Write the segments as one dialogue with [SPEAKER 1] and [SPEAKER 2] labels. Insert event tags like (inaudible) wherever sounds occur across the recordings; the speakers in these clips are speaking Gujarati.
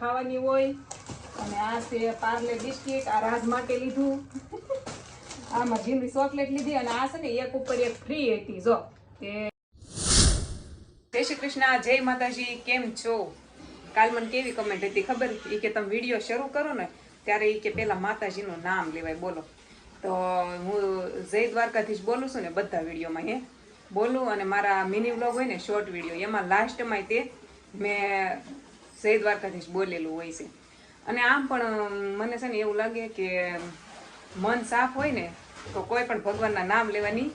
[SPEAKER 1] ખાવાની હોય. અને આ છે પાર્લે બિસ્કિટ, આ રાજ માટે લીધું. આમાં જીમની ચોકલેટ લીધી અને આ છે ને એક ઉપર એક ફ્રી હતી, જો. તે જય શ્રી કૃષ્ણ, જય માતાજી, કેમ છો? કાલ મને કેવી કમેન્ટ હતી ખબર? એ કે તમે વીડિયો શરૂ કરો ને, ત્યારે એ કે પેલા માતાજીનું નામ લેવાય, બોલો. તો હું જય દ્વારકાધીશ બોલું છું ને બધા વિડીયોમાં, હે? બોલું અને મારા મિની વ્લોગ હોય ને શોર્ટ વીડિયો એમાં લાસ્ટમાં તે મેં જય દ્વારકાધીશ બોલેલું હોય છે. અને આમ પણ મને છે ને એવું લાગે કે મન સાફ હોય ને, તો કોઈ પણ ભગવાનના નામ લેવાની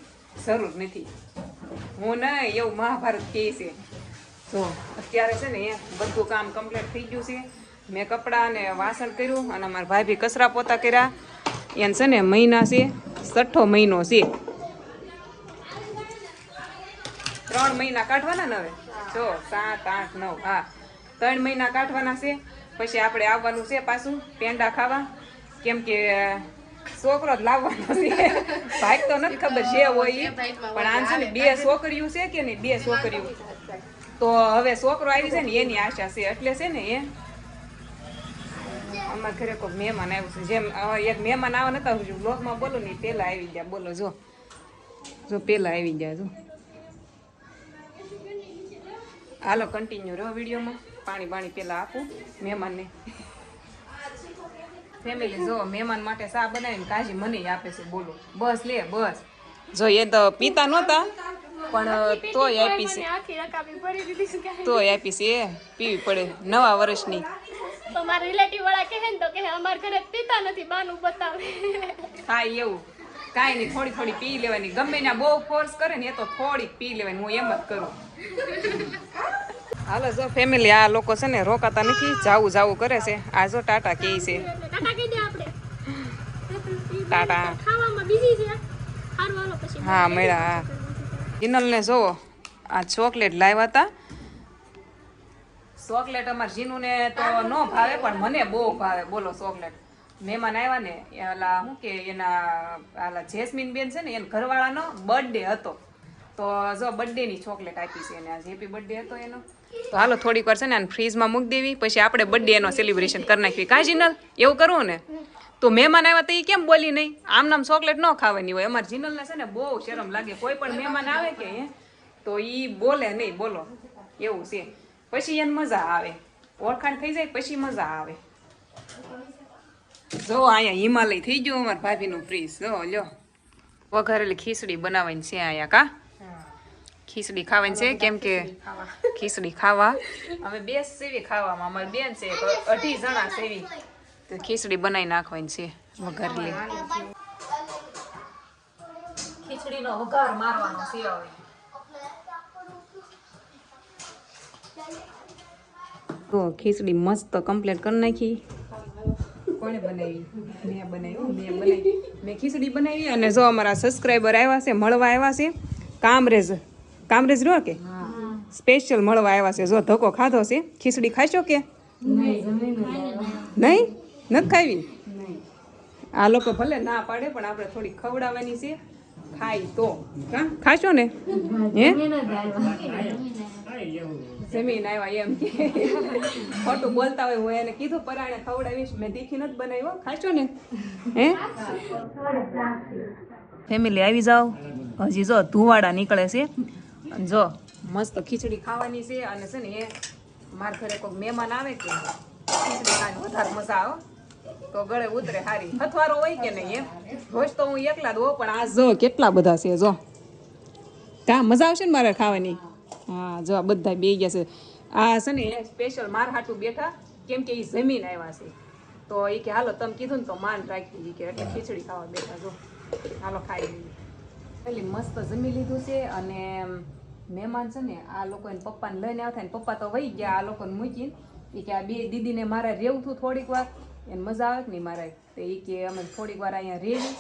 [SPEAKER 1] જરૂર નથી. હું નહીં એવું મહાભારત કહે છે. તો અત્યારે છે ને બધું કામ કમ્પ્લીટ થઈ ગયું છે. મેં કપડાં અને વાસણ કર્યું અને મારા ભાભી કચરા પોતા કર્યા. એને છે ને મહિના છે, છઠ્ઠો મહિનો છે. ત્રણ મહિના કાઢવાના ને હવે? જો, સાત, આઠ, નવ, હા. ત્રણ મહિના કાઢવાના છે. પછી આપણે આવવાનું છે પાછું પેંડા ખાવા. કેમ કે છોકરો જ લાવવાનો છે. ભાઈ તો નથી ખબર જે હોય. પણ આ છે ને બે છોકરીઓ છે કે નહીં? બે છોકરીઓ. તો હવે છોકરો આવી છે ને, એની આશા છે. એટલે છે ને એ અમારા ઘરે કોઈ મહેમાન આવ્યું છે. જેમ એક મહેમાન આવે નતા હું બ્લોગમાં બોલો ને પેલા આવી ગયા. બોલો, જો. જો પેલા આવી ગયા, જો. હાલો કન્ટિન્યુ રહો વિડીયોમાં. પાણી બાણી પેલા આપું મહેમાનને. ફેમિલી જો મહેમાન માટે ચા બનાવીને કાજી મને આપે છે બોલો. બસ લે બસ. જો એ તો પીતા નહોતા પણ તોય આપી છે. તોય આપી છે એ. પીવી પડે નવા વર્ષની.
[SPEAKER 2] તો રિલેટિવ વાળા કહે ને તો કે અમાર ઘરે પીતા નથી બાનું બતાવે.
[SPEAKER 1] હા એવું. કાંઈ નહીં થોડી થોડી પી લેવાની. ગમે ને બહુ ફોર્સ કરે ને એ તો થોડીક પી લેવાની હું એમ જ કરું. હાલો જો ફેમિલી આ લોકો છે ને રોકાતા નથી જાવું જાવું કરે છે. આ જો ટાટા કે છે.
[SPEAKER 2] ટાટા
[SPEAKER 1] હા મળ્યા હા. જીનલને જોવો આ ચોકલેટ લાવ્યા હતા. ચોકલેટ અમારા જીનુને તો ન ભાવે પણ મને બહુ ભાવે. બોલો ચોકલેટ. મહેમાન આવ્યા ને ઓલા શું કે એના આલા જેસ્મીન બેન છે ને એના ઘરવાળાનો બર્થડે હતો. તો જો birthday ની ચોકલેટ આપી છે એને આજે હેપી બર્થડે હતો એનો. તો હાલો થોડીક વાર છે ને આને ફ્રીજમાં મૂકી દેવી પછી આપણે બર્થડે એનો સેલિબ્રેશન કરી નાખવી કાજીનલ એવું કરવું ને? તો મહેમાન આવ્યા તો એ કેમ બોલી નહીં? આમ નામ ચોકલેટ ન ખાવાની હોય. અમારા જીનલને છે ને બહુ શરમ લાગે. કોઈ પણ મહેમાન આવે કે હે, તો એ બોલે નહીં બોલો. એવું છે. પછી એને મજા આવે. ઓળખાણ થઈ જાય પછી મજા આવે. જો અહીંયા હિમાલય થઈ ગયું અમારા ભાભીનું ફ્રીજ જો લ્યો. વઘારેલી ખીચડી બનાવવાની છે અહીંયા કા? ખીચડી ખાવાની છે કેમ કે ખીચડી ખાવા. અમે બે સેવી ખાવામાં અમારી બેન છે અઢી જણા સેવી. તો ખીચડી બનાવી નાખવાની છે વઘારેલી. ખીચડીનો વઘાર મારવાનો છે હવે. તો ખીચડી મસ્ત કમ્પ્લીટ કરી નાખી. કોણે બનાવી? મેં બનાવી મેં બનાવી. મેં ખીચડી બનાવી અને જો અમારા સબસ્ક્રાઈબર આવ્યા છે મળવા આવ્યા છે કામ કામરેજ કામરેજ રહ્યો કે? સ્પેશિયલ મળવા આવ્યા છે. જો ધક્કો ખાધો છે ખીચડી ખાશો કે? નહીં નથી ખાવી? આ લોકો ભલે ના પાડે પણ આપણે થોડી ખવડાવવાની છે. ખાઈ તો. ખાશો ને? હે? જમીન આવ્યા. એમ કે. ખોટું બોલતા હોય હું એને કીધું પરાણે ખવડાવીશ. મેં દેખી નથી બનાવ્યો ખાશો ને? હે? ફેમિલી આવી જાઓ. હજી જો ધુવાડા નીકળે છે. જો. મસ્ત ખીચડી ખાવાની છે અને છે ને એ મારા ઘરે કોઈ મહેમાન આવે કે ખીચડી ખાવાની વધારે મજા આવે. તો ગળે ઉતરે હારી. હથવારો હોય કે નહીં એમ? રોજ તો હું એકલા દો પણ આ જો કેટલા બધા છે જો. કા મજા આવશે ને મારે ખાવાની? હા જો આ બધા બે ગયા છે. આ છે ને સ્પેશિયલ માર હાટું બેઠા કેમ કે એ જમીન આવ્યા છે. તો એ કે હાલો તમે કીધું ને તો માન રાખી કે એટલે ખીચડી ખાવા બેઠા જો. હાલો ખાઈ લઈએ પેલી મસ્ત જમી લીધું છે અને મહેમાન છે ને, આ લોકો એને પપ્પાને લઈને આવતા ને, પપ્પા તો વહી ગયા, આ લોકોને મૂકીને. એ કે આ બે દીદીને મારે રહેવું હતું થોડીક વાર. એને મજા આવે નહીં મારે? તો એ કે અમે થોડીક વાર અહીંયા રહેવી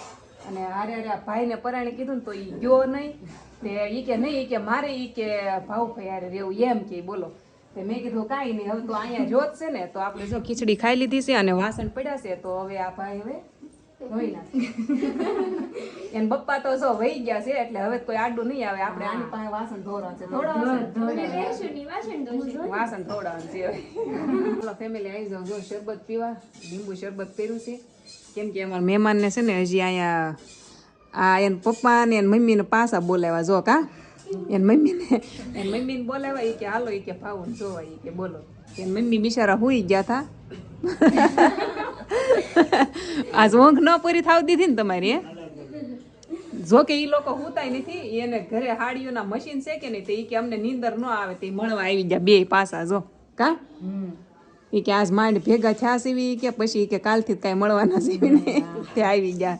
[SPEAKER 1] અને હારે હારે આ ભાઈને પરાણે કીધું ને તો એ ગયો નહીં. તે એ કે નહીં એ કે મારે એ કે ભાઈ હારે રહેવું એમ કે બોલો. તે મેં કીધું કાંઈ નહીં, હવે તો અહીંયા જોત છે ને, તો આપણે જો ખીચડી ખાઈ લીધી છે અને વાસણ પડ્યા છે, તો હવે આ ભાઈ હવે ધોઈ નાખી. એને પપ્પા તો જો વહી ગયા છે એટલે હવે કોઈ આડું નહીં આવે આપણે આની પાસે વાસણ ધોરણ છે થોડા
[SPEAKER 2] અને લેશું ની વાસણ ધોશું.
[SPEAKER 1] થોડા છે હવે. ફેમિલી આવી જાઉં જો શરબત પીવા. લીંબુ શરબત પીરું છે. કેમ કે અમારા મહેમાનને છે ને હજી અહીંયા આ એન પપ્પા ને એન મમ્મીને પાછા બોલાવ્યા જો કા. એન મમ્મીને એન મમ્મીને બોલાવ્યા ઈ કે હાલો એ કે ભાવું જોવા એ કે બોલો. એન મમ્મી બિચારા હુઈ ગયા હતા (laughs) આજ ઊંઘ ન પૂરી થાવ દીધી ને તમારી જો કે એ લોકો હુતાય નથી એને ઘરે હાડીઓના મશીન છે કે નહીં તો એ કે અમને નીંદર ન આવે તે મળવા આવી ગયા બે પાસા જો. કા? ઈ કે આજ માંડ ભેગા થયા સીવી કે પછી કે કાલથી કાંઈ મળવાના સીવી ને. તે આવી ગયા.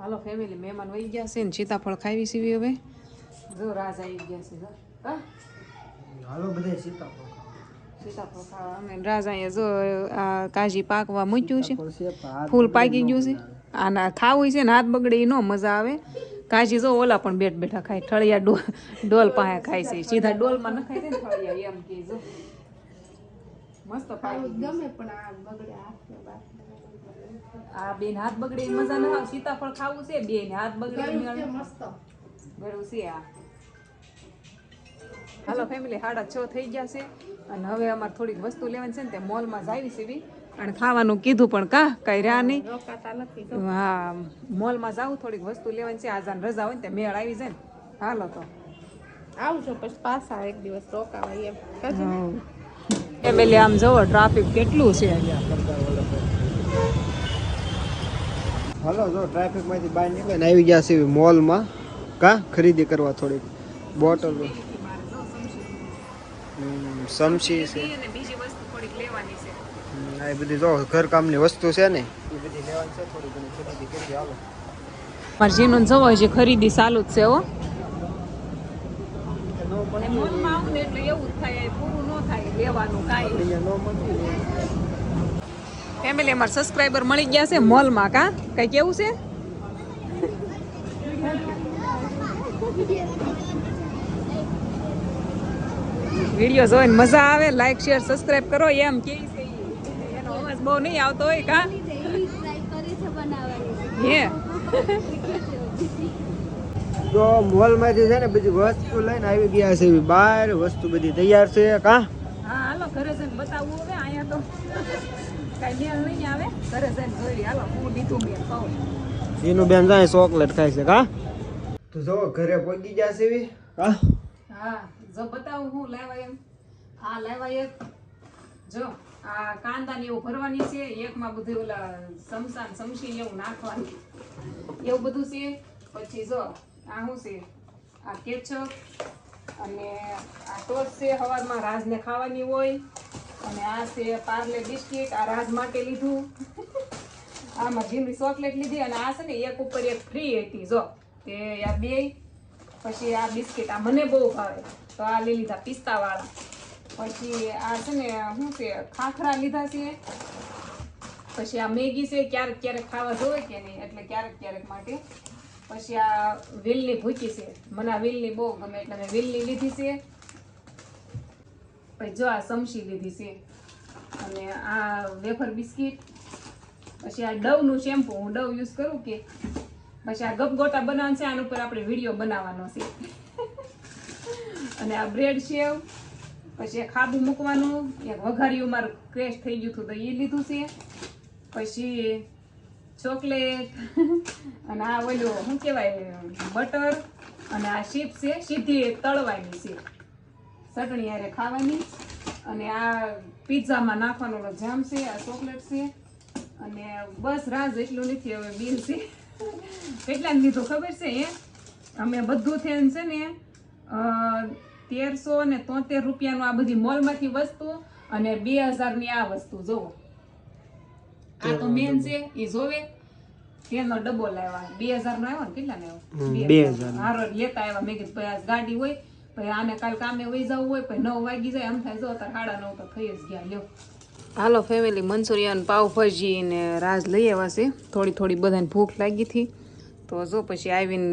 [SPEAKER 1] હાલો ફેમિલી મહેમાન વહી ગયા છે ને સીતાફળ ખાવી સીવી હવે. જો રાજ આવી ગયા છે
[SPEAKER 3] હાલો બધા સીતાફળ.
[SPEAKER 1] રાજ અહીંયા જો આ કાજી પાકવા મૂક્યું છે. ફૂલ પાકી ગયું છે. આના ખાવું છે ને હાથ બગડે એ નો મજા આવે. કાજી જો ઓલા પણ બેઠ બેઠા ખાય. ઠળિયા ડોલ ડોલ પાસે ખાય છે. સીધા ડોલમાં ન ખાય છે ને ઠળિયા એમ કે જો. મસ્ત પાકી
[SPEAKER 2] ગમે પણ આ બગડે
[SPEAKER 1] આ બેન હાથ બગડે મજા ના આવે. સીતાફળ ખાવું છે બેન હાથ બગડે
[SPEAKER 2] મસ્ત.
[SPEAKER 1] ગળું છે આ. હાલો ફેમિલી સાડા છ થઈ ગયા છે. અને હવે અમારે થોડીક વસ્તુ લેવાની છે ને તે મોલમાં જાવી છે બી. અને ખાવાનું કીધું પણ કા કઈ રહ્યા નહીં.
[SPEAKER 2] રોકાતા નથી
[SPEAKER 1] હા મોલમાં જાવું થોડીક વસ્તુ લેવાની છે. આજાન રજા હોય ને તે મેળ આવી જાય ને. હાલો તો.
[SPEAKER 2] આવજો પછી પાછા એક દિવસ રોકાવાય એમ.
[SPEAKER 1] ફેમિલી આમ જુઓ ટ્રાફિક કેટલું છે
[SPEAKER 3] હલો જો ટ્રાફિકમાંથી બહાર નીકળે ને આવી ગયા છે મોલમાં કા? ખરીદી કરવા થોડીક. બોટલ. સમસી છે
[SPEAKER 1] અને બીજી વસ્તુ થોડીક લેવાની છે.
[SPEAKER 3] હમ, આ બધી જો ઘરકામની વસ્તુ છે ને. એ બધી લેવાની છે થોડી ઘણી ખરીદી કરી આવો
[SPEAKER 1] મારે જીનો જવો છે ખરીદી ચાલુ જ છે હો. મોલમાં આવું ને એટલે એવું જ થાય પૂરું ન થાય લેવાનું કાંઈ.
[SPEAKER 3] નો મળતી ને
[SPEAKER 1] ફેમિલી અમાર સબસ્ક્રાઇબર મળી ગયા છે મોલમાં કા? કઈ કેવું છે? (laughs) વીડિયો જોઈને મજા આવે લાઈક શેર સબસ્ક્રાઇબ કરો એમ કે એનો અવાજ બહુ નહીં આવતો હોય કા? હે?
[SPEAKER 3] તો મોલમાંથી છે ને બધી વસ્તુ લઈને આવી ગયા છે એવી બહાર વસ્તુ બધી તૈયાર છે કા?
[SPEAKER 1] હા હાલો ઘરે જઈને બતાવવું હવે અહીંયા તો કઈ મેળ નહીં આવે. ઘરે જઈને જોઈ હાલો હું લીધું મેં કહું.
[SPEAKER 3] એનું બેન જાય ચોકલેટ ખાય છે કા? તો જો ઘરે પહોંચી ગયા છે એવી.
[SPEAKER 1] હા. જો બતાવું હું, લાવ્યા એમ? આ લાવ્યા એક. જો, આ કાંદા ને એવું ભરવાની છે, એકમાં બધું ઓલા સમસાન સમસી એવું નાખવાની. એવું બધું છે. પછી જો, આ શું છે? આ કેચપ અને આ ટોસ છે સવારમાં રાજને ખાવાની હોય. અને આ છે પાર્લે બિસ્કિટ, આ રાજ માટે લીધું. આમાં જીમની ચોકલેટ લીધી અને આ છે ને એક ઉપર એક ફ્રી હતી. જો, તે આ બે પછી આ બિસ્કિટ આ મને બહુ ભાવે. તો આ લઈ લીધા પિસ્તા વાળા પછી આ છે ને શું છે, ખાખરા લીધા છે. પછી આ મેગી છે, ક્યારેક ક્યારેક ખાવા જોવે કે નહીં, એટલે ક્યારેક ક્યારેક માટે. પછી આ વિલની ભૂકી છે. મને આ વિલની બહુ ગમે એટલે મેં વિલની લીધી છે. પછી જો આ સમસી લીધી છે. અને આ વેફર બિસ્કિટ. પછી આ ડવનું શેમ્પુ હું ડવ યુઝ કરું કે. પછી આ ગપગોટા બનાવવાનું છે, આના ઉપર આપણે વીડિયો બનાવવાનો છે. અને આ બ્રેડ સેવ પછી ખાબુ મૂકવાનું, એક વઘાર્યું મારું ક્રેશ થઈ ગયું હતું તો એ લીધું છે. પછી ચોકલેટ (laughs) અને આ ઓલું, શું કહેવાય બટર અને આ શીપ છે, સીધી તળવાની છે. ચટણી હારે ખાવાની. અને આ પિઝામાં નાખવાનો જામ છે, આ ચોકલેટ છે. અને બસ રાજ એટલું નથી, હવે બિલ છે. (laughs) કેટલા લીધું ખબર છે એ અમે બધું થઈને છે ને તેરસો ને તોતેર રૂપિયાનું આ બધી મોલમાંથી વસ્તુ અને બે હજારની આ વસ્તુ જોવો આ તો મેન છે એ જોવે. તેનો ડબ્બો લાવ્યા બે હજાર નો આવ્યો ને કેટલા ને
[SPEAKER 3] હમ, બે હજારનો.
[SPEAKER 1] હારો લેતા આવ્યા. મેં કીધું ભાઈ ગાડી હોય પછી આને કાલ કામે વહી જવું હોય પછી નવ વાગી જાય એમ થાય. જો અત્યારે સાડા નવ તો થઈ જ ગયા. લ્યો. હાલો ફેમિલી મંચુરિયન પાવભાજી ને રાજ લઈ આવ્યા છે. થોડી થોડી બધાને ભૂખ લાગી હતી. તો જો પછી આવીને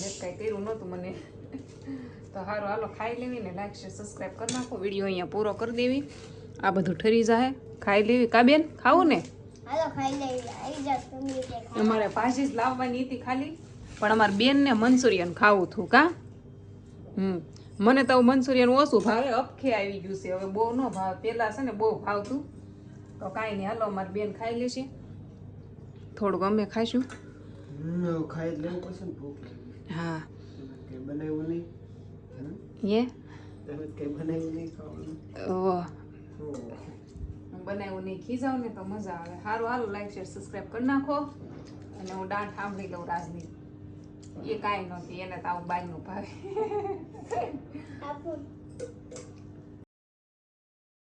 [SPEAKER 1] મેં કાંઈ કર્યું નહોતું મને. તો સારું હાલો ખાઈ લેવી ને લાઈક શેર સબસ્ક્રાઈબ કરી નાખો. વીડિયો અહીંયા પૂરો કરી દેવી. આ બધું ઠરી જાય ખાઈ લેવી. કા બેન ખાવું ને. અમારે ભાજી જ લાવવાની હતી ખાલી. પણ અમારે બેનને મંચુરિયન ખાવું હતું કા? હમ. મને તો મંચુરિયન ઓછું ભાવે. અપખે આવી ગયું છે. હવે બહુ ન ભાવે. પેલા છે ને બહુ ભાવતું. તો કાંઈ નહીં. હાલો અમારી બેન ખાઈ લેશે. થોડુંક અમે ખાઈશું.
[SPEAKER 3] હમ, હવે ખાઈ જ લેવું પડશે ને ભૂખ લાગી.
[SPEAKER 1] હા.
[SPEAKER 3] બનાવ્યું નહીં?
[SPEAKER 1] હું? બનાવ્યું નહીં ખીજાવ ને તો મજા આવે. સારું હાલો લાઈક શેર સબસ્ક્રાઈબ કરી નાખો. અને હું દાંત સાંભળી લઉં રાજની. એ કાંઈ નહોતી એને તો આવું બાયનું ભાવે.